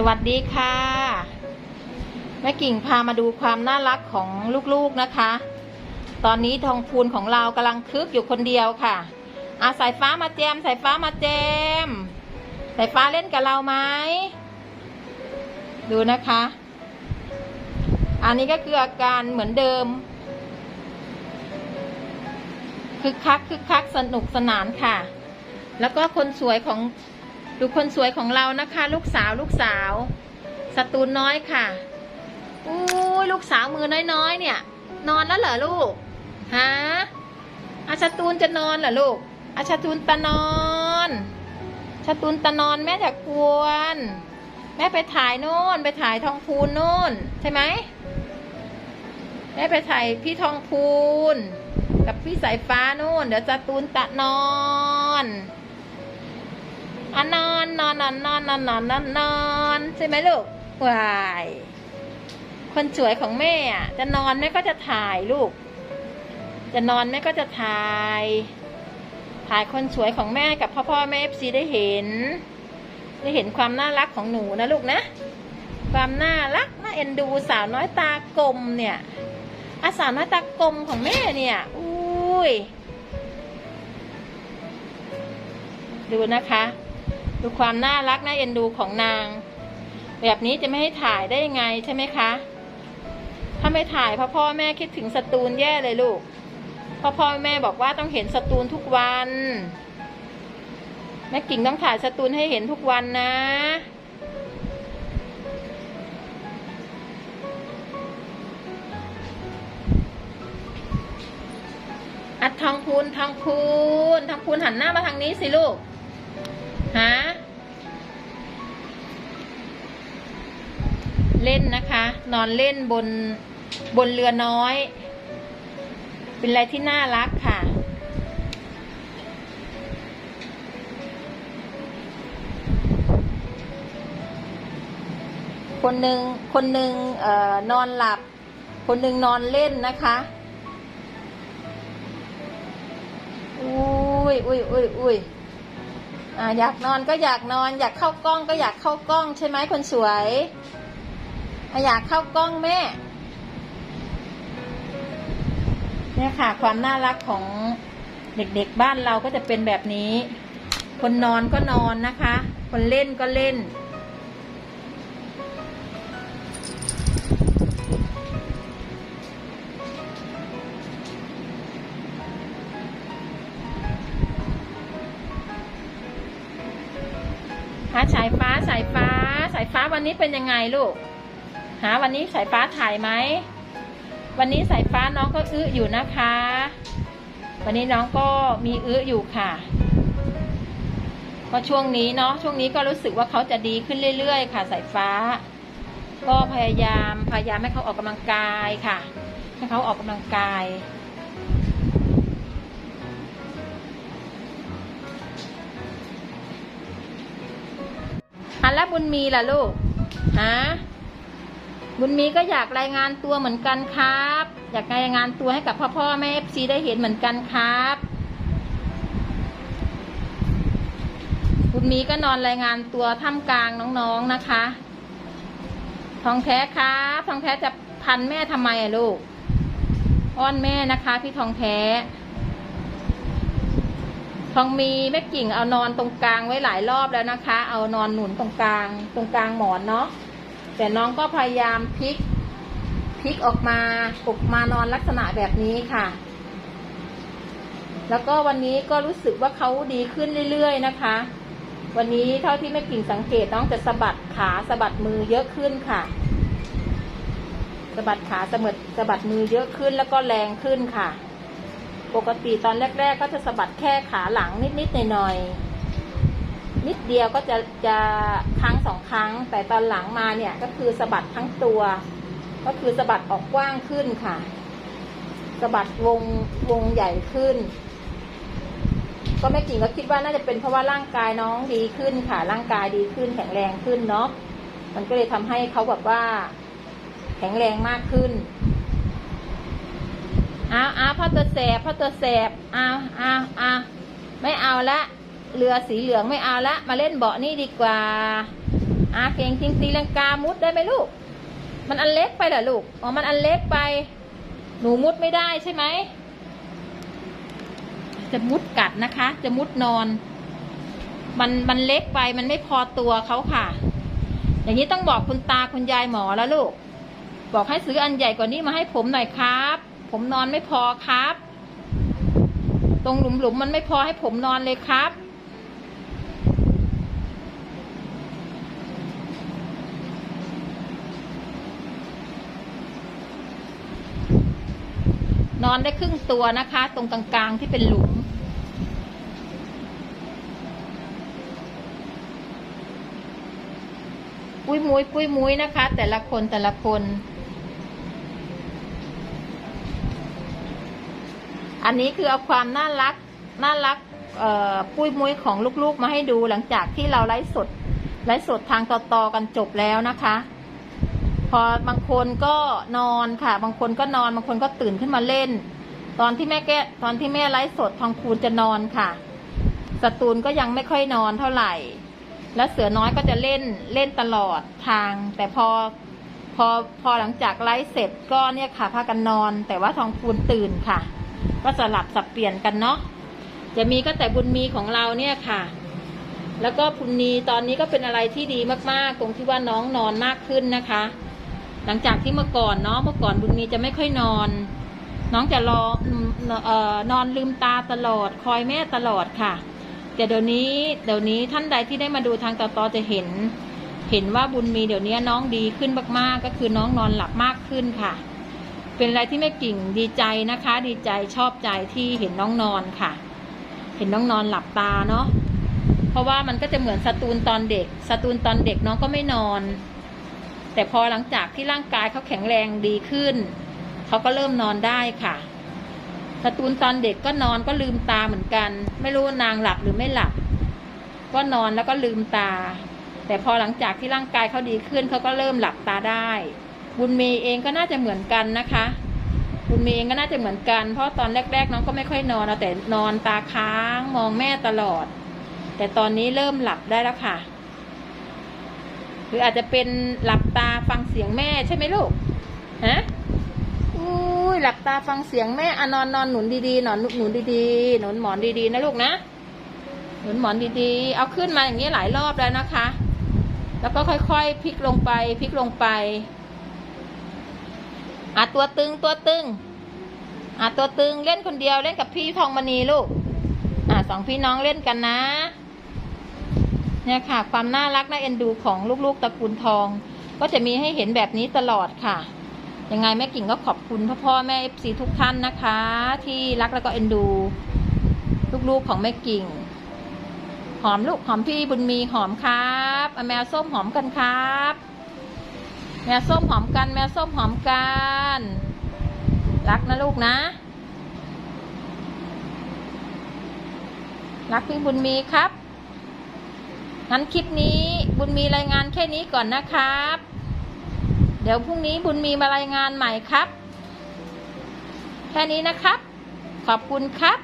สวัสดีค่ะแม่กิ่งพามาดูความน่ารักของลูกๆนะคะ ตอนนี้ทองพูนของเรากำลังคึกอยู่คนเดียวค่ะอาสายฟ้ามาแจมสายฟ้ามาแจมสายฟ้าเล่นกับเราไหมดูนะคะ อันนี้ก็คืออาการเหมือนเดิมคึกคักคึกคักสนุกสนานค่ะ แล้วก็คนสวยของ ดูคนสวยของเรานะคะ ลูกสาวลูกสาวสตูนน้อยค่ะอู้ลูกสาวมือน้อยๆเนี่ย นอนแล้วเหรอลูกฮะอาชาตูนจะนอนเหรอลูกอาชาตูนตะนอนชาตูนตะนอนแม่จะกวน แม่ไปถ่ายโน่น ไปถ่ายทองพูนโน่น ใช่ไหมแม่ไปถ่ายพี่ทองพูน กับพี่สายฟ้านู่น เดี๋ยวจะตูนตะนอน อะนอนนอนนอนนอนนอนนอนนอนนอนใช่ไหมลูกวายคนสวยของแม่อะ จะนอนแม่ก็จะถ่ายลูก จะนอนแม่ก็จะถ่าย ถ่ายคนสวยของแม่กับพ่อพ่อแม่เอฟซีได้เห็น ได้เห็นความน่ารักของหนูนะลูกนะ ความน่ารักน่าเอ็นดูสาวน้อยตากลมเนี่ยอาสาวน้อยตากลมของแม่เนี่ย อุ้ยดูนะคะ ดูความน่ารักน่าเอ็นดูของนาง แบบนี้จะไม่ให้ถ่ายได้ยังไงใช่ไหมคะ ถ้าไม่ถ่ายพ่อพ่อแม่คิดถึงสตูนแย่เลยลูกพ่อพ่อแม่บอกว่าต้องเห็นสตูนทุกวัน แม่กิ่งต้องถ่ายสตูนให้เห็นทุกวันนะอัดทองพูนทองพูนทองพูนหันหน้ามาทางนี้สิลูก ฮะเล่นนะคะ นอนเล่นบนบนเรือน้อย เป็นอะไรที่น่ารักค่ะ คนหนึ่งคนหนึ่งออนอนหลับ คนหนึ่งนอนเล่นนะคะอุ้ยอุ้ยอุ้ยอุ้ย อ่าอยากนอนก็อยากนอน อยากเข้ากล้องก็อยากเข้ากล้องใช่ไหมคนสวยอะอยากเข้ากล้องแม่ เนี่ยค่ะ ความน่ารักของเด็กๆบ้านเราก็จะเป็นแบบนี้ คนนอนก็นอนนะคะ คนเล่นก็เล่น วันนี้เป็นยังไงลูก หาวันนี้สายฟ้าถ่ายไหม วันนี้สายฟ้าน้องก็อื้ออยู่นะคะ วันนี้น้องก็มีอื้ออยู่ค่ะก็ช่วงนี้เนาะช่วงนี้ก็รู้สึกว่าเขาจะดีขึ้นเรื่อยๆ ค่ะ สายฟ้า ก็พยายามพยายามให้เขาออกกำลังกายค่ะให้เขาออกกำลังกายอันล้วบุญมีล่ะลูก ฮะบุญมีก็อยากรายงานตัวเหมือนกันครับ อยากรายงานตัวให้กับพ่อพ่อแม่เอฟซีได้เห็นเหมือนกันครับ บุญมีก็นอนรายงานตัวท่ามกลางน้องๆนะคะ ทองแท้ครับทองแท้จะพันแม่ทำไมอะลูก อ้อนแม่นะคะ พี่ทองแท้ ทองมีแม่กิ่งเอานอนตรงกลางไว้หลายรอบแล้วนะคะ เอานอนหนุนตรงกลาง ตรงกลางหมอนเนาะแต่น้องก็พยายามพลิกพลิกออกมาปลุกมานอนลักษณะแบบนี้ค่ะ แล้วก็วันนี้ก็รู้สึกว่าเขาดีขึ้นเรื่อยๆนะคะ วันนี้เท่าที่แม่กิ่งสังเกตน้องจะสะบัดขาสะบัดมือเยอะขึ้นค่ะสะบัดขาสะบัดสะบัดมือเยอะขึ้นแล้วก็แรงขึ้นค่ะ ปกติตอนแรก ๆ ก็จะสะบัดแค่ขาหลังนิดๆหน่อยๆนิดเดียวก็จะจะครั้งสองครั้ง แต่ตอนหลังมาเนี่ยก็คือสะบัดทั้งตัว ก็คือสะบัดออกกว้างขึ้นค่ะสะบัดวงวงใหญ่ขึ้น ก็แม่กิ่งก็คิดว่าน่าจะเป็นเพราะว่าร่างกายน้องดีขึ้นค่ะร่างกายดีขึ้น แข็งแรงขึ้นเนาะมันก็เลยทำให้เขาแบบว่า แข็งแรงมากขึ้น เอาเอาพ่อตัวแสบพ่อตัวแสบเอาเอาเอาไม่เอาละเรือสีเหลืองไม่เอาละ มาเล่นเบาะนี่ดีกว่าอาเก่งจริงตีลังกามุดได้ไหมลูก มันอันเล็กไปเหรอลูก อ๋อ มันอันเล็กไป หนูมุดไม่ได้ใช่ไหม จะมุดกัดนะคะ จะมุดนอน มันมันเล็กไป มันไม่พอตัวเขาค่ะ อย่างนี้ต้องบอกคุณตาคุณยายหมอแล้วลูก บอกให้ซื้ออันใหญ่กว่านี้มาให้ผมหน่อยครับ ผมนอนไม่พอครับ ตรงหลุมๆมันไม่พอให้ผมนอนเลยครับ นอนได้ครึ่งตัวนะคะ ตรงกลางๆที่เป็นหลุมปุ้ยมุ้ยปุ้ยมุ้ยนะคะ แต่ละคนแต่ละคน อันนี้คือเอาความน่ารักน่ารักปุ้ยมุ้ยของลูกๆมาให้ดูหลังจากที่เราไลฟ์สดไลฟ์สดทางต่อๆกันจบแล้วนะคะ พอบางคนก็นอนค่ะ บางคนก็นอนบางคนก็ตื่นขึ้นมาเล่น ตอนที่แม่แกตอนที่แม่ไลฟ์สดทองคูณจะนอนค่ะสตูนก็ยังไม่ค่อยนอนเท่าไหร่ แล้วเสือน้อยก็จะเล่นเล่นตลอดทาง แต่พอพอพอหลังจากไลฟ์เสร็จก็เนี่ยค่ะพากันนอน แต่ว่าทองคูณตื่นค่ะ ก็สลับสับเปลี่ยนกันเนาะจะมีก็แต่บุญมีของเราเนี่ยค่ะ แล้วก็พุนนีตอนนี้ก็เป็นอะไรที่ดีมากๆ ตรงที่ว่าน้องนอนมากขึ้นนะคะ หลังจากที่เมื่อก่อนเนาะเมื่อก่อนบุญมีจะไม่ค่อยนอน น้องจะรอออนอนลืมตาตลอด คอยแม่ตลอดค่ะ แต่เดี๋ยวนี้เดี๋ยวนี้ท่านใดที่ได้มาดูทางต่อๆจะเห็น เห็นว่าบุญมีเดี๋ยวนี้น้องดีขึ้นมากๆ ก็คือน้องนอนหลับมากขึ้นค่ะ เป็นอะไรที่แม่กิ่งดีใจนะคะ ดีใจชอบใจที่เห็นน้องนอนค่ะ เห็นน้องนอนหลับตาเนาะเพราะว่ามันก็จะเหมือนสตูนตอนเด็กสตูนตอนเด็กน้องก็ไม่นอน แต่พอหลังจากที่ร่างกายเขาแข็งแรงดีขึ้นเขาก็เริ่มนอนได้ค่ะสตูนตอนเด็กก็นอนก็ลืมตาเหมือนกัน ไม่รู้นางหลับหรือไม่หลับ ก็นอนแล้วก็ลืมตา แต่พอหลังจากที่ร่างกายเขาดีขึ้นเขาก็เริ่มหลับตาได้ บุญมีเองก็น่าจะเหมือนกันนะคะ บุญมีเองก็น่าจะเหมือนกัน เพราะตอนแรก ๆ น้องก็ไม่ค่อยนอนเอาแต่นอนตาค้างมองแม่ตลอด แต่ตอนนี้เริ่มหลับได้แล้วค่ะ หรืออาจจะเป็นหลับตาฟังเสียงแม่ใช่ไหมลูกฮะอุ้ยหลับตาฟังเสียงแม่อนอนนอนหนุนดีๆนอนหนุนดีๆหนุนหมอนดีๆนะลูกนะหนุนหมอนดีๆ เอาขึ้นมาอย่างนี้หลายรอบแล้วนะคะ แล้วก็ค่อยๆพลิกลงไปพลิกลงไป อะตัวตึงตัวตึงอะตัวตึงเล่นคนเดียวเล่นกับพี่ทองมณีลูกอะสองพี่น้องเล่นกันนะ เนี่ยค่ะ ความน่ารักน่าเอ็นดูของลูกๆตระกูลทอง ก็จะมีให้เห็นแบบนี้ตลอดค่ะ ยังไงแม่กิ่งก็ขอบคุณพ่อพ่อแม่เอฟซีทุกท่านนะคะ ที่รักแล้วก็เอ็นดู ลูกๆของแม่กิ่ง หอมลูกหอมพี่บุญมีหอมครับอแมวส้มหอมกันครับ แมวส้มหอมกัน แมวส้มหอมกัน รักนะลูกนะ รักพี่บุญมีครับ งั้นคลิปนี้บุญมีรายงานแค่นี้ก่อนนะครับ เดี๋ยวพรุ่งนี้บุญมีมารายงานใหม่ครับ แค่นี้นะครับ ขอบคุณครับ